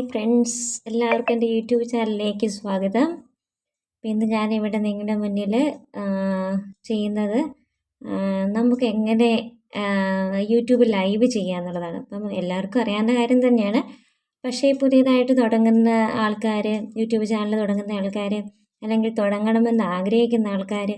Hi friends എല്ലാവർക്കും എന്റെ YouTube ചാനലിലേക്ക് സ്വാഗതം. ഇന്ന് ഞാനിവിടെ നിങ്ങളുടെ മുന്നിൽ ചെയ്യുന്നത് നമുക്ക് എങ്ങനെ യൂട്യൂബ് ലൈവ് ചെയ്യാന്നുള്ളതാണ് അപ്പം എല്ലാവർക്കും അറിയാവുന്ന കാര്യം തന്നെയാണ്. പക്ഷേ പുതിയതായിട്ട് തുടങ്ങുന്ന ആൾക്കാർ യൂട്യൂബ് ചാനൽ തുടങ്ങുന്ന ആൾക്കാർ അല്ലെങ്കിൽ തുടങ്ങണമെന്ന് ആഗ്രഹിക്കുന്ന ആൾക്കാർ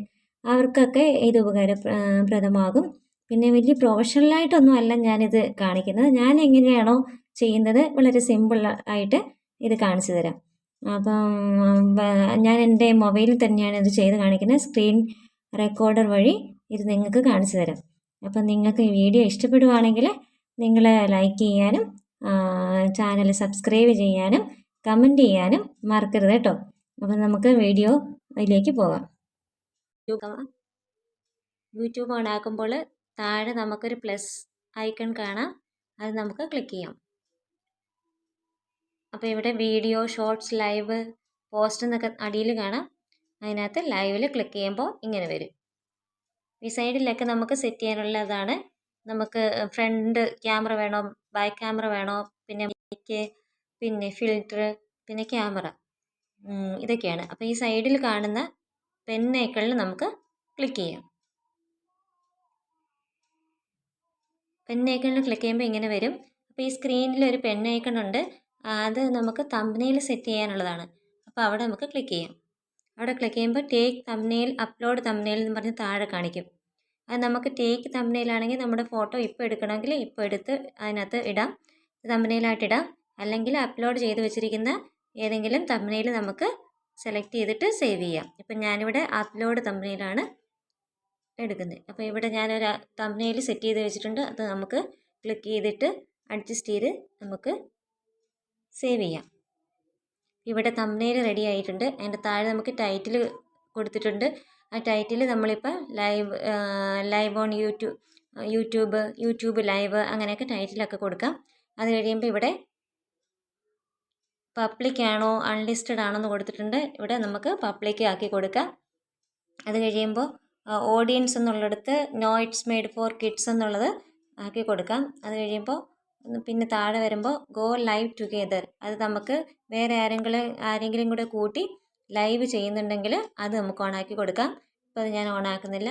അവർക്കൊക്കെ ഇത് ഉപകാരപ്രദമാകും പിന്നെ വലിയ പ്രൊഫഷണലായിട്ടൊന്നും അല്ല ഞാനിത് കാണിക്കുന്നത്. ഞാൻ എങ്ങനെയാണോ ചെയ്യുന്നത് വളരെ സിമ്പിൾ ആയിട്ട് ഇത് കാണിച്ചു തരാം. അപ്പം ഞാൻ എന്റെ മൊബൈലിൽ തന്നെയാണ് ഇത് ചെയ്ത് കാണിക്കുന്നത്. സ്ക്രീൻ റെക്കോർഡർ വഴി ഇത് നിങ്ങൾക്ക് കാണിച്ചു തരാം. അപ്പം നിങ്ങൾക്ക് ഈ വീഡിയോ ഇഷ്ടപ്പെടുവാണെങ്കിൽ നിങ്ങൾ ലൈക്ക് ചെയ്യാനും ചാനൽ സബ്സ്ക്രൈബ് ചെയ്യാനും കമന്റ് ചെയ്യാനും മറക്കരുത് കേട്ടോ. അപ്പം നമുക്ക് വീഡിയോ അതിലേക്ക് പോകാം. യൂട്യൂബ് ഓൺ ആക്കുമ്പോൾ താഴെ നമുക്കൊരു പ്ലസ് ഐക്കൺ കാണാം. അത് നമുക്ക് ക്ലിക്ക് ചെയ്യാം. അപ്പോൾ ഇവിടെ വീഡിയോ ഷോർട്സ് ലൈവ് പോസ്റ്റ് എന്നൊക്കെ അടിയിൽ കാണാം. അതിനകത്ത് ലൈവിൽ ക്ലിക്ക് ചെയ്യുമ്പോൾ ഇങ്ങനെ വരും. ഈ സൈഡിലൊക്കെ നമുക്ക് സെറ്റ് ചെയ്യാനുള്ളതാണ്. നമുക്ക് ഫ്രണ്ട് ക്യാമറ വേണോ ബാക്ക് ക്യാമറ വേണോ പിന്നെ മൈക്ക് പിന്നെ ഫിൽറ്റർ പിന്നെ ക്യാമറ. ഇതൊക്കെയാണ്. അപ്പോൾ ഈ സൈഡിൽ കാണുന്ന പെൻ ഐക്കണിൽ നമുക്ക് ക്ലിക്ക് ചെയ്യാം. പെൻ ഐക്കണിൽ ക്ലിക്ക് ചെയ്യുമ്പോൾ ഇങ്ങനെ വരും. അപ്പോൾ ഈ സ്ക്രീനിൽ ഒരു പെൻ ഐക്കൺ ഉണ്ട്. അത് നമുക്ക് തമ്പനെയിൽ സെറ്റ് ചെയ്യാനുള്ളതാണ്. അപ്പോൾ അവിടെ നമുക്ക് ക്ലിക്ക് ചെയ്യാം. അവിടെ ക്ലിക്ക് ചെയ്യുമ്പോൾ ടേക്ക് തമ്പനെയിൽ അപ്ലോഡ് തമ്പനെയിൽ എന്ന് പറഞ്ഞ് താഴെ കാണിക്കും. അത് നമുക്ക് ടേക്ക് തമ്പനെയിലാണെങ്കിൽ നമ്മുടെ ഫോട്ടോ ഇപ്പോൾ എടുക്കണമെങ്കിൽ ഇപ്പോൾ എടുത്ത് അതിനകത്ത് ഇടാം. തമ്പനെയിലായിട്ട് ഇടാം. അല്ലെങ്കിൽ അപ്ലോഡ് ചെയ്ത് വെച്ചിരിക്കുന്ന ഏതെങ്കിലും തമ്പനെയിൽ നമുക്ക് സെലക്ട് ചെയ്തിട്ട് സേവ് ചെയ്യാം. ഇപ്പം ഞാനിവിടെ അപ്ലോഡ് തമ്പനെയിലാണ് എടുക്കുന്നത്. അപ്പോൾ ഇവിടെ ഞാനൊരു തമ്പനെയിൽ സെറ്റ് ചെയ്ത് വെച്ചിട്ടുണ്ട്. അത് നമുക്ക് ക്ലിക്ക് ചെയ്തിട്ട് അഡ്ജസ്റ്റ് ചെയ്ത് നമുക്ക് സേവ് ചെയ്യാം. ഇവിടെ തമ്നെയിൽ റെഡി ആയിട്ടുണ്ട്. അതിന്റെ താഴെ നമുക്ക് ടൈറ്റിൽ കൊടുത്തിട്ടുണ്ട്. ആ ടൈറ്റിൽ നമ്മളിപ്പോൾ live live on YouTube YouTube YouTube live അങ്ങനെയൊക്കെ ടൈറ്റിലൊക്കെ കൊടുക്കാം. അത് കഴിയുമ്പോൾ ഇവിടെ പബ്ലിക് ആണോ അൺലിസ്റ്റഡ് ആണോ എന്ന് കൊടുത്തിട്ടുണ്ട്. ഇവിടെ നമുക്ക് പബ്ലിക് ആക്കി കൊടുക്കാം. അത് കഴിയുമ്പോൾ ഓഡിയൻസ് എന്നുള്ളിടത്ത് no it's made for kids എന്നുള്ളത് ആക്കി കൊടുക്കാം. അത് കഴിയുമ്പോൾ പിന്നെ താഴെ വരുമ്പോൾ ഗോ ലൈവ് ടുഗെദർ അത് നമുക്ക് വേറെ ആരെങ്കിലും ആരെങ്കിലും കൂടെ കൂട്ടി ലൈവ് ചെയ്യുന്നുണ്ടെങ്കിൽ അത് നമുക്ക് ഓണാക്കി കൊടുക്കാം. ഇപ്പോൾ അത് ഞാൻ ഓണാക്കുന്നില്ല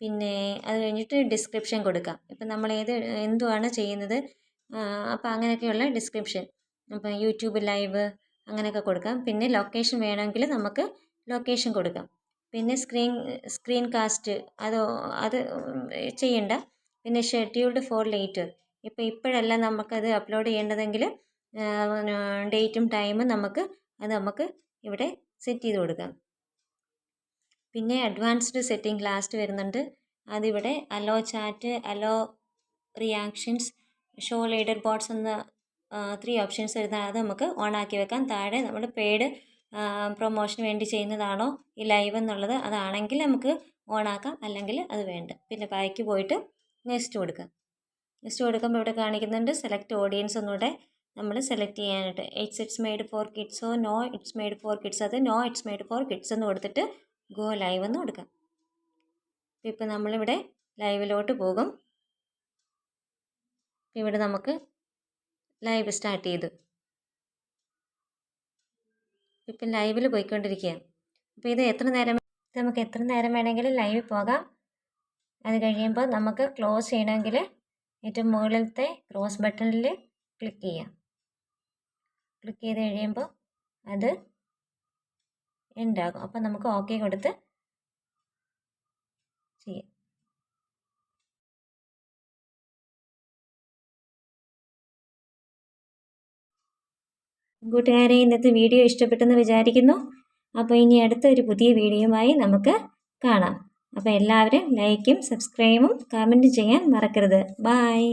പിന്നെ അത് കഴിഞ്ഞിട്ട് ഡിസ്ക്രിപ്ഷൻ കൊടുക്കാം. ഇപ്പം നമ്മൾ ഏത് എന്തുവാണ് ചെയ്യുന്നത്? അപ്പോൾ അങ്ങനെയൊക്കെയുള്ള ഡിസ്ക്രിപ്ഷൻ അപ്പം യൂട്യൂബ് ലൈവ് അങ്ങനെയൊക്കെ കൊടുക്കാം. പിന്നെ ലൊക്കേഷൻ വേണമെങ്കിൽ നമുക്ക് ലൊക്കേഷൻ കൊടുക്കാം. പിന്നെ സ്ക്രീൻ സ്ക്രീൻ കാസ്റ്റ് അത് അത് ചെയ്യണ്ട. പിന്നെ ഷെഡ്യൂൾഡ് ഫോർ ലേറ്റർ ഇപ്പോൾ ഇപ്പോഴല്ല നമുക്കത് അപ്ലോഡ് ചെയ്യേണ്ടതെങ്കിൽ ഡേറ്റും ടൈമും നമുക്ക് അത് നമുക്ക് ഇവിടെ സെറ്റ് ചെയ്ത് കൊടുക്കാം. പിന്നെ അഡ്വാൻസ്ഡ് സെറ്റിംഗ് ലാസ്റ്റ് വരുന്നുണ്ട്. അതിവിടെ allow chat allow reactions show leader boards എന്ന ത്രീ ഓപ്ഷൻസ് വരുന്ന അത് നമുക്ക് ഓൺ ആക്കി വെക്കാം. താഴെ നമ്മൾ പെയ്ഡ് പ്രൊമോഷന് വേണ്ടി ചെയ്യുന്നതാണോ ഈ ലൈവ് എന്നുള്ളത് അതാണെങ്കിൽ നമുക്ക് ഓൺ ആക്കാം. അല്ലെങ്കിൽ അത് വേണ്ട. പിന്നെ ബാക്കി പോയിട്ട് നെക്സ്റ്റ് കൊടുക്കാം. നെക്സ്റ്റ് കൊടുക്കുമ്പോൾ ഇവിടെ കാണിക്കുന്നുണ്ട് സെലക്ട് ഓഡിയൻസ് ഒന്നുകൂടെ നമ്മൾ സെലക്ട് ചെയ്യാനായിട്ട്. It's it's made for കിഡ്സോ no it's made for kids അത് no it's made for kids എന്ന് കൊടുത്തിട്ട് ഗോ ലൈവ് എന്ന് കൊടുക്കാം. ഇപ്പോൾ നമ്മളിവിടെ ലൈവിലോട്ട് പോകും. ഇവിടെ നമുക്ക് ലൈവ് സ്റ്റാർട്ട് ചെയ്തു. ഇപ്പം ലൈവിൽ പോയിക്കൊണ്ടിരിക്കുകയാണ്. അപ്പോൾ ഇത് എത്ര നേരം നമുക്ക് എത്ര നേരം വേണമെങ്കിലും ലൈവിൽ പോകാം. അത് കഴിയുമ്പോൾ നമുക്ക് ക്ലോസ് ചെയ്യണമെങ്കിൽ ഏറ്റവും മുകളിലത്തെ ക്രോസ് ബട്ടണിൽ ക്ലിക്ക് ചെയ്യാം ക്ലിക്ക് ചെയ്ത് കഴിയുമ്പോൾ അത് ഉണ്ടാകും അപ്പോൾ നമുക്ക് ഓക്കെ കൊടുത്ത് ചെയ്യാം. കൂട്ടുകാരെ ഇന്നത്തെ വീഡിയോ ഇഷ്ടപ്പെട്ടെന്ന് വിചാരിക്കുന്നു. അപ്പോൾ ഇനി അടുത്ത ഒരു പുതിയ വീഡിയോയുമായി നമുക്ക് കാണാം. അപ്പോൾ എല്ലാവരും ലൈക്കും സബ്സ്ക്രൈബും കമന്റും ചെയ്യാൻ മറക്കരുത്. ബായ്